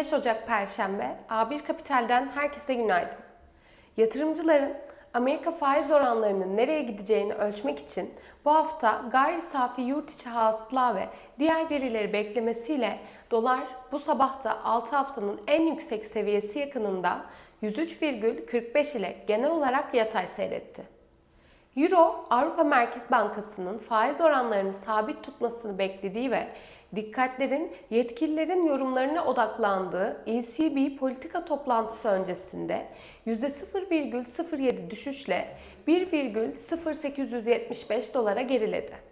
Bugün 25 Ocak Perşembe, A1 Kapital'den herkese günaydın. Yatırımcıların Amerika faiz oranlarının nereye gideceğini ölçmek için bu hafta gayri safi yurt içi hasıla ve diğer verileri beklemesiyle dolar bu sabah da 6 haftanın en yüksek seviyesi yakınında 103,45 ile genel olarak yatay seyretti. Euro, Avrupa Merkez Bankası'nın faiz oranlarını sabit tutmasını beklediği ve dikkatlerin yetkililerin yorumlarına odaklandığı ECB politika toplantısı öncesinde %0,07 düşüşle 1,0875 dolara geriledi.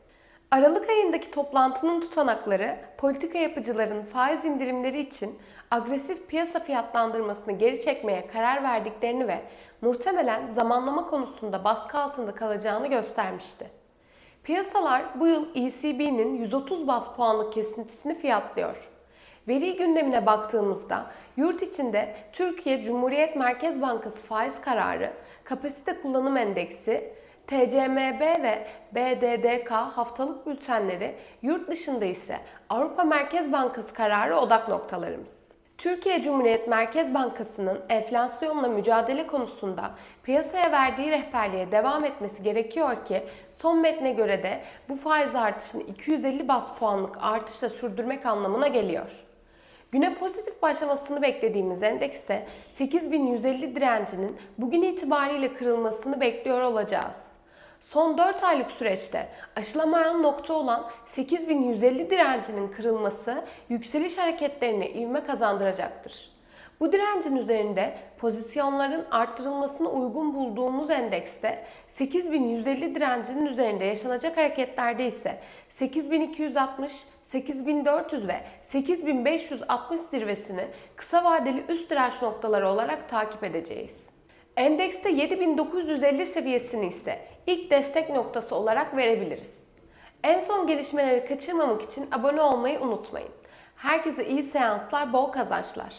Aralık ayındaki toplantının tutanakları politika yapıcıların faiz indirimleri için agresif piyasa fiyatlandırmasını geri çekmeye karar verdiklerini ve muhtemelen zamanlama konusunda baskı altında kalacağını göstermişti. Piyasalar bu yıl ECB'nin 130 bas puanlık kesintisini fiyatlıyor. Veri gündemine baktığımızda yurt içinde Türkiye Cumhuriyet Merkez Bankası faiz kararı, kapasite kullanım endeksi, TCMB ve BDDK haftalık bültenleri, yurt dışında ise Avrupa Merkez Bankası kararı odak noktalarımız. Türkiye Cumhuriyet Merkez Bankası'nın enflasyonla mücadele konusunda piyasaya verdiği rehberliğe devam etmesi gerekiyor ki son metne göre de bu faiz artışını 250 bas puanlık artışla sürdürmek anlamına geliyor. Güne pozitif başlamasını beklediğimiz endekste 8150 direncinin bugün itibariyle kırılmasını bekliyor olacağız. Son 4 aylık süreçte aşılamayan nokta olan 8150 direncinin kırılması yükseliş hareketlerine ivme kazandıracaktır. Bu direncin üzerinde pozisyonların arttırılmasını uygun bulduğumuz endekste 8150 direncinin üzerinde yaşanacak hareketlerde ise 8260, 8400 ve 8560 zirvesini kısa vadeli üst direnç noktaları olarak takip edeceğiz. Endekste 7950 seviyesini ise ilk destek noktası olarak verebiliriz. En son gelişmeleri kaçırmamak için abone olmayı unutmayın. Herkese iyi seanslar, bol kazançlar.